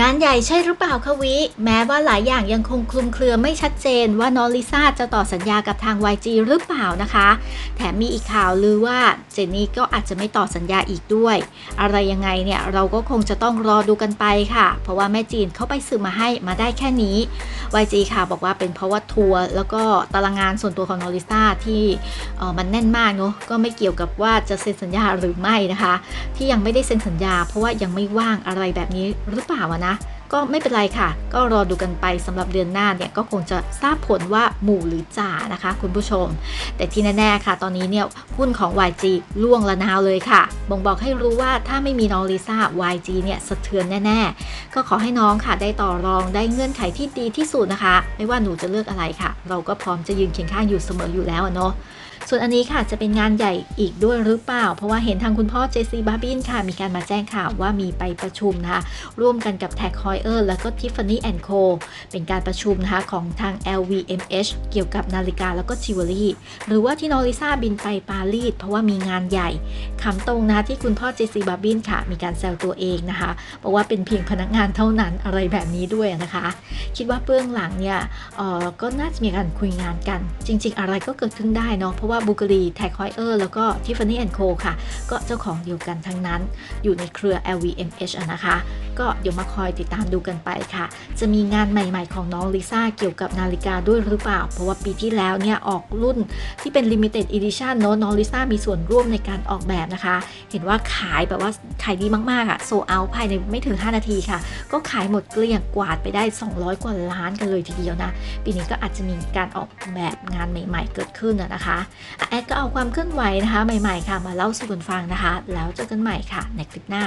งานใหญ่ใช่หรือเปล่าคะวิ แม้ว่าหลายอย่างยังคงคลุมเครือไม่ชัดเจนว่าน้องลิซ่าจะต่อสัญญากับทาง YG หรือเปล่านะคะ แถมมีอีกข่าวลือว่าเจนนี่ก็อาจจะไม่ต่อสัญญาอีกด้วย อะไรยังไงเนี่ยเราก็คงจะต้องรอดูกันไปค่ะ เพราะว่าแม่จีนเขาไปสืบมาให้มาได้แค่นี้ YG ค่ะ บอกว่าเป็นเพราะว่าทัวร์แล้วก็ตารางงานส่วนตัวของน้องลิซ่าที่เออมันแน่นมากเนาะก็ไม่เกี่ยวกับว่าจะเซ็นสัญญาหรือไม่นะคะ ที่ยังไม่ได้เซ็นสัญญา เพราะว่ายังไม่ว่างอะไรแบบนี้หรือเปล่านะ ก็ไม่เป็นไรค่ะ ก็รอดูกันไปสำหรับเดือนหน้าเนี่ยก็คงจะทราบผลว่าหมู่หรือจ่านะคะ คุณผู้ชม แต่ที่แน่ๆค่ะ ตอนนี้เนี่ยหุ้นของ YG ล่วงละนาวเลยค่ะบ่งบอกให้รู้ว่าถ้าไม่มีน้องลิซ่า YG เนี่ยสะเทือนแน่ ๆ ก็ขอให้น้องค่ะได้ต่อรองได้เงื่อนไขที่ดีที่สุดนะคะ ไม่ว่าหนูจะเลือกอะไรค่ะ เราก็พร้อมจะยืนเคียงข้างอยู่เสมออยู่แล้วเนาะส่วนอันนี้ค่ะจะเป็นงานใหญ่อีกด้วยหรือเปล่า เพราะว่าเห็นทางคุณพ่อเจซีบาบินค่ะ มีการมาแจ้งข่าวว่ามีไปประชุมนะคะร่วมกันกับแทรคอย Wire แล้วก็ Tiffany Co เป็นการประชุมนะคะของทาง LVMH เกี่ยวกับนาฬิกาแล้วก็จิวเวลรี่ หรือว่าที่นอริซ่าบินไปปารีสเพราะว่ามีงานใหญ่คำตรงนะคะที่คุณพ่อเจซีบาบินค่ะ มีการแซวตัวเองนะคะบอกว่าเป็นเพียงพนักงานเท่านั้นอะไรแบบนี้ด้วยนะคะ คิดว่าเบื้องหลังเนี่ยออก็น่าจะมีการคุยงานกัน จริง ๆ อะไรก็เกิดขึ้นได้เนาะเพราะว่าบูเการีแท็กฮอยเออร์แล้วก็ทิฟฟานี่แอนโคค่ะ ก็เจ้าของเดียวกันทั้งนั้น อยู่ในเครือ LVMH นะคะ ก็เดี๋ยวมาคอยติดตามดูกันไปค่ะ จะมีงานใหม่ๆของน้องลิซ่าเกี่ยวกับนาฬิกาด้วยหรือเปล่า เพราะว่าปีที่แล้วเนี่ยออกรุ่นที่เป็น Limited Edition เนอะน้องลิซ่ามีส่วนร่วมในการออกแบบนะคะ เห็นว่าขายแบบว่าขายดีมากๆอะโซเอาภายในไม่ถึง 5 นาทีค่ะ ก็ขายหมดเกลี้ยงกวาดไปได้ 200 กว่าล้านกันเลยทีเดียวนะ ปีนี้ก็อาจจะมีการออกแบบงานใหม่ ๆ เกิดขึ้นนะคะแอดก็เอาความเคลื่อนไหวนะคะ ใหม่ๆค่ะมาเล่าสู่กันฟังนะคะ แล้วเจอกันใหม่ค่ะในคลิปหน้า